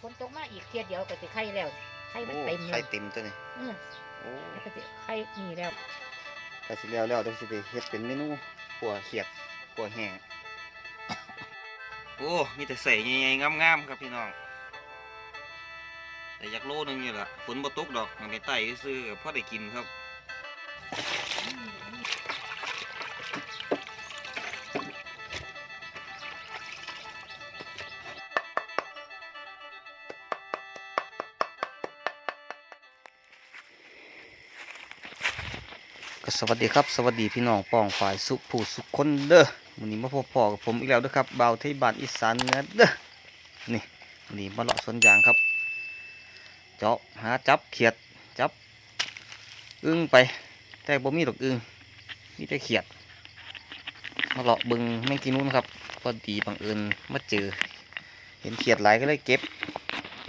ฝนตกมาอีกเทียเดียวก็สิไข่แล้วไข่มันโอ้เต็มเลไข่ยเต็มตัวนี้อือโอ้แล้วก็สิไข่มีแล้วก็สิแล้วแล้วเดี๋ยวสิได้เฮ็ดเป็นเมนูขัวเขียดขัวแห้งโอ้มีแต่ใส่ใหญ่ๆงามๆครับพี่น้องแต่อยากโลนึงนี่แหละฝนบ่ตกดอกมันไปไต่ซื้อๆก็พอได้กินครับ สวัสดีครับสวัสดีพี่น้องป้องฝ่ายสุผู้สุคนเด้อวันนี้มาพบปอกับผมอีกแล้วเด้อครับเบาวที่บ้านอีสานเนือเด้อนี่วันนี้มาเลาะสวนยางครับ เจาะหาจับเขียดจับ อึ้งไป แต่บ่มีดอกอึ้งมีแต่เขียด มาเลาะบึงแมงกินนู้นครับพอดีบังเอิญมาเจอ เห็นเขียดหลายก็เลยเก็บ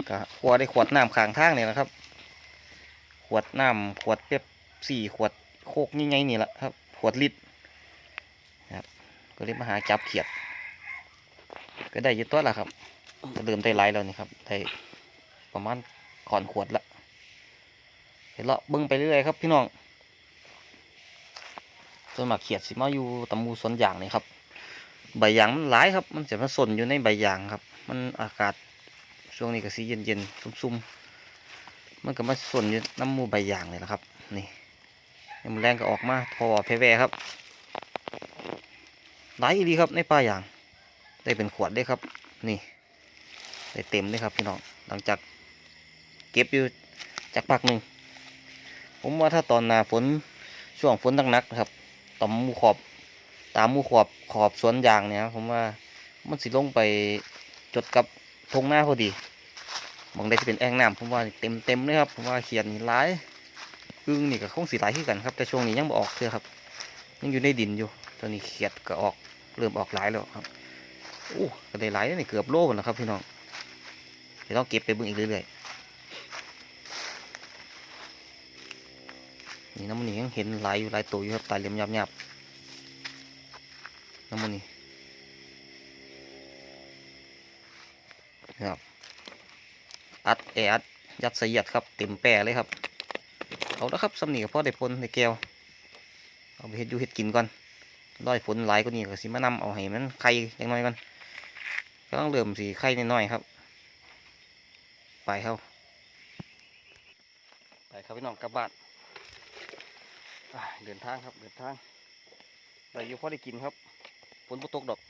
ก็ขวดได้ขวดน้ำข้างทางเนี่แหละครับ ขวดน้ำขวดเป๊ปสี่ขวด โคกนี่ไงนี่แหละครับขวดลิตรนะครับ ก็เลยมาหาจับเขียด ก็ได้ยึดตัวละครับก็เริ่มได้ไล่แล้วนี่ครับได้ประมาณขอนขวดละเห็นเลาะบิ้งไปเรื่อยครับ พี่น้องส่วนมากเขียดสิมาอยู่ตำมูสวนยางนี่ครับ ใบยางมันหลายครับ มันจะมาสนอยู่ในใบยางครับ มันอากาศช่วงนี้ก็สีเย็นๆซุ่มๆมันก็มาสนอยู่น้ำมูใบยางนี่แหละครับ นี่ ยามแรงก็ออกมาพอเพแวครับหลายดีครับในป่าอย่าง ได้เป็นขวดได้ครับ นี่ ได้เต็มเลยครับพี่น้องหลังจากเก็บอยู่จากพักหนึ่งผมว่าถ้าตอนหนาฝนช่วงฝนหนักครับต่อมมูขอบตามมูขอบขอบสวนยางเนี่ยผมว่ามันสิลงไปจดกับทงหน้าพอดีมองได้ที่เป็นแอ่งน้ำผมว่าเต็มเต็มเลยครับผมว่าเขียนหลาย อึ้งนี่ก็คงสีหลายขึ้นกันครับ แต่ช่วงนี้ยังบ่ออกเท่อครับ ยังอยู่ในดินอยู่ ตอนนี้เขียดก็ออกเริ่มออกหลายแล้วครับโอ้ก็ได้หลายแล้วนี่เกือบโลแล้วครับพี่น้องเดี๋ยวต้องเก็บไปบิ่งอีกเรื่อยๆนี่น้ำมันนี่ยังเห็นหลายอยู่หลายตัวอยู่ครับตายเหลี่ยมยับยับๆน้ำมันนี่ครับอัดแอดยัดใส่ยัดครับเต็มแปรเลยครับ เอาแล้วครับสำนีกับพ่อได้ผลได้แก้วเอาไปเฮ็ดอยู่เฮ็ดกินก่อนร้อยผลหลายกว่านี้ก็สิมานำเอาให้มันไข่อย่างน้อยก่อนก็ต้องเริ่มสีไข่น้อยๆครับ ไปครับไปครับพี่น้องกลับบ้านเดินทางครับเดินทางได้อยู่พอได้กินครับฝนตกดอก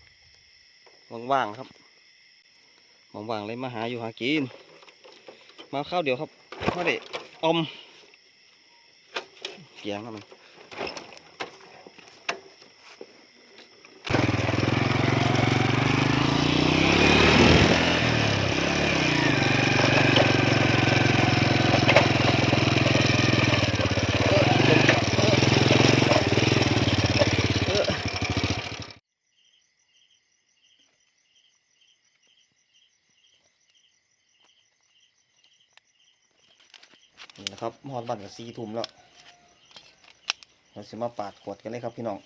ว่างๆครับว่างๆเลยมาหาอยู่หากิน มาข้าวเดียวครับพอได้อม เกียงนะมันนี่นะครับมอดบันกับซีทุ่มแล้ว เราสิมาปาดขวดกันเลยครับพี่น้อง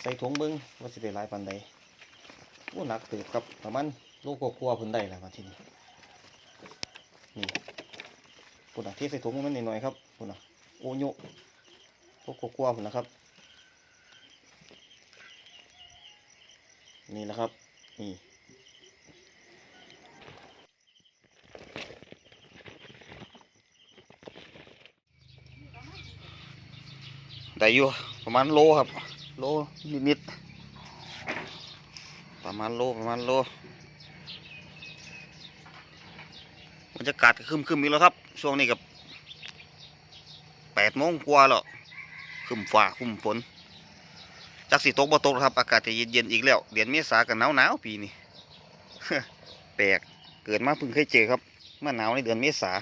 ใส่ถุงเบิ้งว่าสิได้ลายปันใดโอ้หนักเติบครับประมาณโลกกลัวาๆเพิ่นได้แล้วมาที่นี่นี่ปุ่นอะที่ใส่ถุงมันหน่อยๆครับปุ่นอะโอโยโลกกลัวพุ่นนะครับ นี่แหละครับ นี่ ได้อยู่ประมาณโลครับ โลนิดๆประมาณโลประมาณโลบรรยากาศก็ครึมอีกแล้วครับ ช่วงนี้กับแปดโมงกว่าแล้วครึมฟ้าครึมฝนจากสีตกบ่ตกครับ อากาศจะเย็นๆอีกแล้ว เดือนเมษากันหนาวๆปีนี้แปลกเกิดมาเพิ่งเคยเจอครับเมาหนาวในเดือนเมษา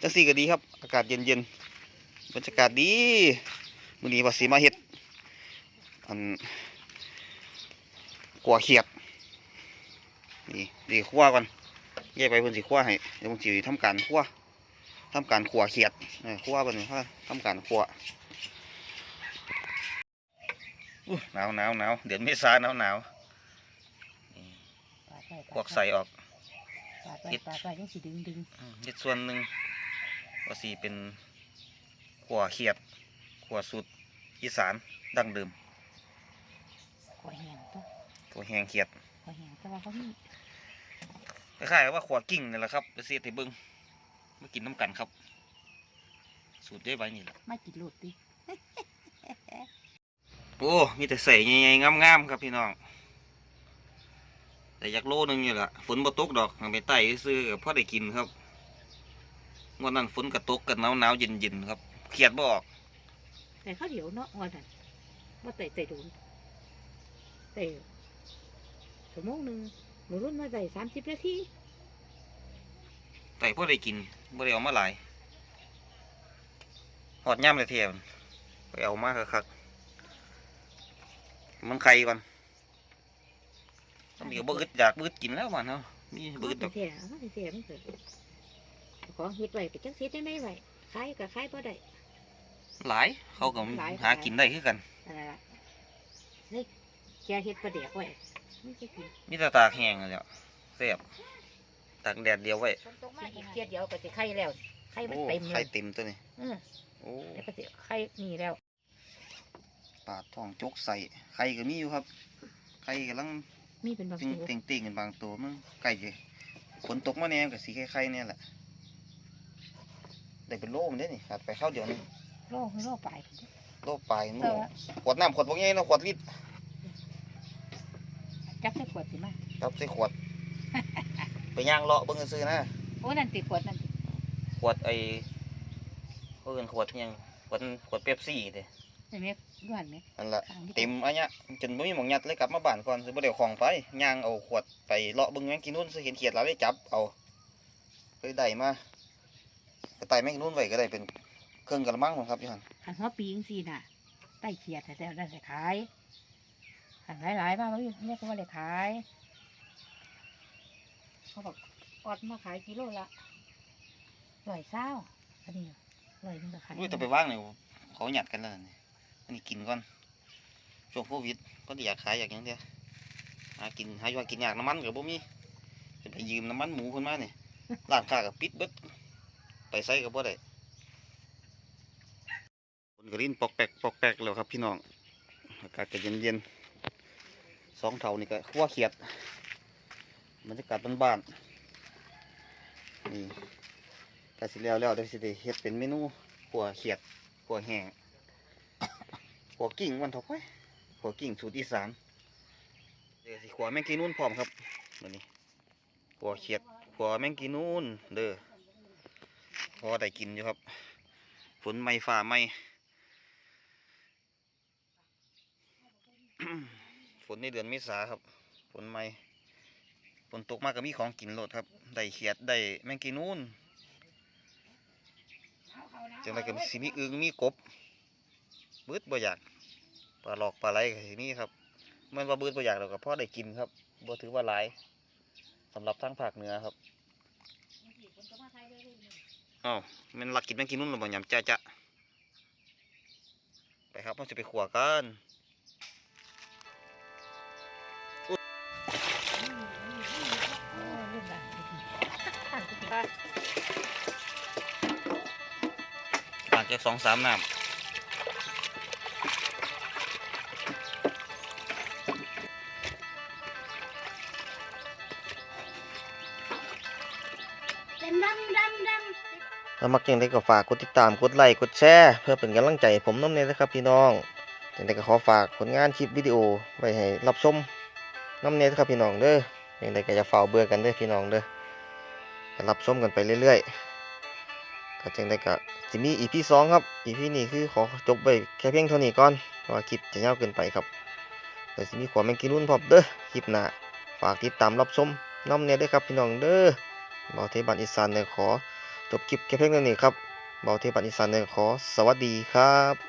จังสีก็ดีครับ อากาศเย็นๆบรรยากาศดี มื้อนี้ว่าสิมาเฮ็ดอันกัวเขียดนี่นี่คั่วก่อนแยกไปเพิ่นสิคั่วให้เดี๋ยวผมสิทำการคั่วทำการขัวเขียดเออคั่วเพิ่นว่าทำการขัวอู้หนาวหนาวหนาวเดือนเมษาหนาวหนาวนี่ควักใส่ออกปาดไปปาดไปยังสิดึงดึงอืมเฮ็ดส่วนหนึ่งว่าสีเป็นขัวเขียด ขัวสุดอีสานดั้งเดิมขอแห้งตัวขัวแหงเขียดขอแห้งแต่ว่าเขามีคล้ายๆกับว่าขัวกิ่งนี่แหละครับไปเสียให้เบิ่งมากินน้ำกันครับ สูตรได้ไว้นี่แหละไม่กินโลดดิโอ้มีแต่ใส่ใหญ่ๆงามๆครับพี่น้องแต่อยากโลนึงอยู่ละฝนบ่ตกดอกเอาไปไต่ซื้อกับพ่อได้กินครับงวดนั้นฝนกระตกกันหนาวๆเย็นๆครับเขียดบ่ออก แต่ข้าวเดียวเนาะวันนั้นว่าไต่ไต่โดนไต่ชั่วโมงหนึ่งหนูรุ่นมาไต่สามสิบนาทีไต่พ่อได้กินบ่ได้เอามาหลายหอดย่ำเลยเทียมนไปเอามาคักๆมันไข่ก่อนต้องมีก็บ่อึดอยากบ่อึดกินแล้วมันเนาะมีบ่อึดดอกเสียมันเสียมันเกิดของเฮ็ดไว้ไปจักเสียได้ไหมไว้ขายก็ขายบ่ได้ หลายเขาก็หลาย หากินได้คือกันนั่นแหละนี่แกเฮ็ดปลาเดียกไว้ไม่ใช่กินมีแต่ตากแห้งนั่นแหล้วแซ่บตากแดดเดียวไว้ตรงมาอีกเสียเดียวก็สิไข่แล้วไข่มันโอ้เต็มเลไข่ยเต็มตัวนี้อือโอ้แล้วก็สิไข่นี่แล้วปาดท้องจกใส่ไข่ก็มีอยู่ครับไข่กำลังมีเป็นบางติงตัวติงติงกันบางตัวมันไก่จะฝนตกมาแน่กับสีไข่ๆเนี่ยแหละได้เป็นโลมันได้นี่ขาดไปข้าวเดียวนึง โลกโลกปลายโลปลายนู่แต่นว่าขวดน้ำขวดพวกนี้เนาะขวดลิตรจักใส่ขวดสิมาครับใส่ขวด ไปย่างเลาะเบิ่งซื้อๆนะ โอ้นั่นติขวดนั่นติขวดไอ้เพิ่นขวดอิหยังขวดขวดเป๊ปซี่เด้เห็นไหมด้วนไหมนั่นละข้างที่เต็มอันเนี้ยจนบ่มีหมองยัดเลยกลับมาบ้านก่อนซื้อบ่ได้เอาของไปย่างเอาขวดไปเลาะเบิ่งแมงกินนู่นซื้อเห็นเขียดแล้วได้จับเอาเลยได้มาก็ไต่แมงกินนู่นไว้ก็ได้เป็น เครื่องกระมังมั้งครับพี่ฮันหันหัวปีจังซี่น่ะใต้เขียดแต่แล้วได้แต่ขายหันหลายๆมากมันเนี่ยก็ว่าเลยขายเขาบอกออดมาขายกิโลละร้อยเศร้าอันนี้ร้อยหนึงก็ขายอุ้ยแต่ไปว่างเนี่ยเขาหยัดกันแล้วนี่อันนี้กินก่อนช่วงโควิดก็อยากขายอยากหยังเดียวหากินหาอยู่หากินอยากน้ำมันกับบ่มีจะไปยืมน้ำมันหมูคนมาเนี่ยร้านค้ากับปิดเบิดไปใส่กับบ่ได้คน กระลินปอกแปกปอกแปกแล้วครับพี่น้องอากาศก็เย็นเย็นๆสองเท่านี่ก็ขั้วเขียดบรรยากาศบ้านๆนี่แต่สิแล้วแล้วเดี๋ยวสิเฮ็ดเป็นเมนูขัวเขียดขัวแห้งขัวกิ่งวันถกไว้ขัวกิ่งสูตรอีสานเดี๋ยวสิขัวแมงกีนูนพร้อมครับวันนี้ขัวเขียดขัวแมงกีนูนเด้อพอได้กินอยู่ครับฝนไม่ฝ่าไม่ ฝนในเดือนเมษาครับ ฝนไม่ฝนตกมากก็มีของกินโลดครับ ได้เขียด ได้แมงกีนูนจังไรก็สิมีอึงมีกบบืดบ่อยากปลาหลอกปลาไหลก็สิมีครับมันว่าบืดบ่อยากเราก็พอได้กินครับบ่ถือว่าหลายสำหรับทางภาคเหนือครับอ้าวมันหลักกินแมงกินนุ่นหรือบ่ยำจ้าจ้ะไปครับเราจะไปขัวกัน หลังจากสองสามน้เป็นดำดำดำำถ้ามักยังได้ก็ฝากกดติดตามกดไลค์กดแชร์เพื่อเป็นกำลังใจผมน้ำเนยนะครับพี่น้องยังได้ก็ขอฝากผลงานคลิปวิดีโอไว้ให้รับชมน้ำเนยนะครับพี่น้องเด้อยังได้ก็จะเฝ้าเบื่อกันเด้อพี่น้องเด้อ รับชมกันไปเรื่อยๆก็จังได้ก็จะมีอีพีสองครับอีพีนี้คือขอจบไว้แค่เพียงเท่านี้ก่อนเพราะว่าคลิปจะยาวเกินไปครับเดี๋ยวจะมีขวาแมงกินรุ่นพร้อมเด้อคลิปหน้าฝากติดตามรับชมน้ำเนยด้วยครับพี่น้องเด้อเบาเทบันอีสานเนี่ยขอจบคลิปแค่เพียงเท่านี้ครับเบาเทปันอีสานเนี่ยขอสวัสดีครับ